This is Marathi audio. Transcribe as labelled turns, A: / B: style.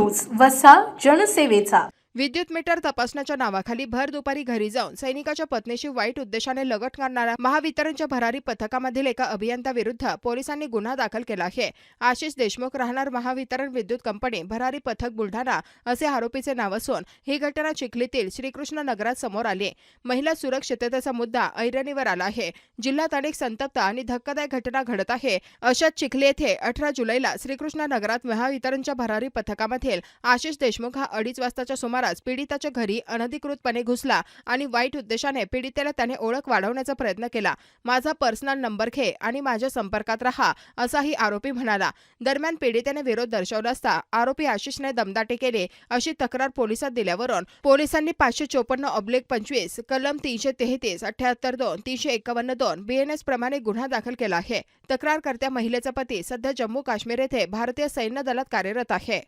A: न्यूज वसा जनसेवेचा.
B: विद्युत मीटर तपासण्याच्या नावाखाली भर दुपारी घरी जाऊन सैनिकाच्या पत्नीशी वाईट उद्देशाने लगट करणाऱ्या महावितरणच्या भरारी पथकामधील एका अभियंत्याविरुद्ध पोलिसांनी गुन्हा दाखल केला आहे. आशिष देशमुख राहणार महावितरण विद्युत कंपनी भरारी पथक बुलढाणा असे आरोपीचे नाव असून ही घटना चिखलीतील श्रीकृष्ण नगरात समोर आली. महिला सुरक्षिततेचा मुद्दा ऐरणीवर आला आहे. जिल्ह्यात अनेक संतप्त आणि धक्कादायक घटना घडत आहे. अशात चिखली येथे अठरा जुलैला श्रीकृष्ण नगरात महावितरणच्या भरारी पथकामधील आशिष देशमुख हा अडीच वाजताच्या सुमारास पीडिताच्या घरी अनधिकृतपणे घुसला आणि वाईट उद्देशाने पीडितेला त्याने ओळख वाढवण्याचा प्रयत्न केला. माझा पर्सनल नंबर घे आणि माझ्या संपर्कात राहा असाही आरोपी म्हणाला. दरम्यान पीडितेने विरोध दर्शवला असता आरोपी आशिषने दमदाटी केली. अशी तक्रार पोलिसात दिल्यावरून पोलिसांनी पाचशे चोपन्न ऑब्लिक पंचवीस कलम तीनशे तेहतीस अठ्याहत्तर दोन तीनशे एकावन्न दोन बीएनएस प्रमाणे गुन्हा दाखल केला आहे. तक्रारकर्त्या महिलेचा पती सध्या जम्मू काश्मीर येथे भारतीय सैन्य दलात कार्यरत आहे.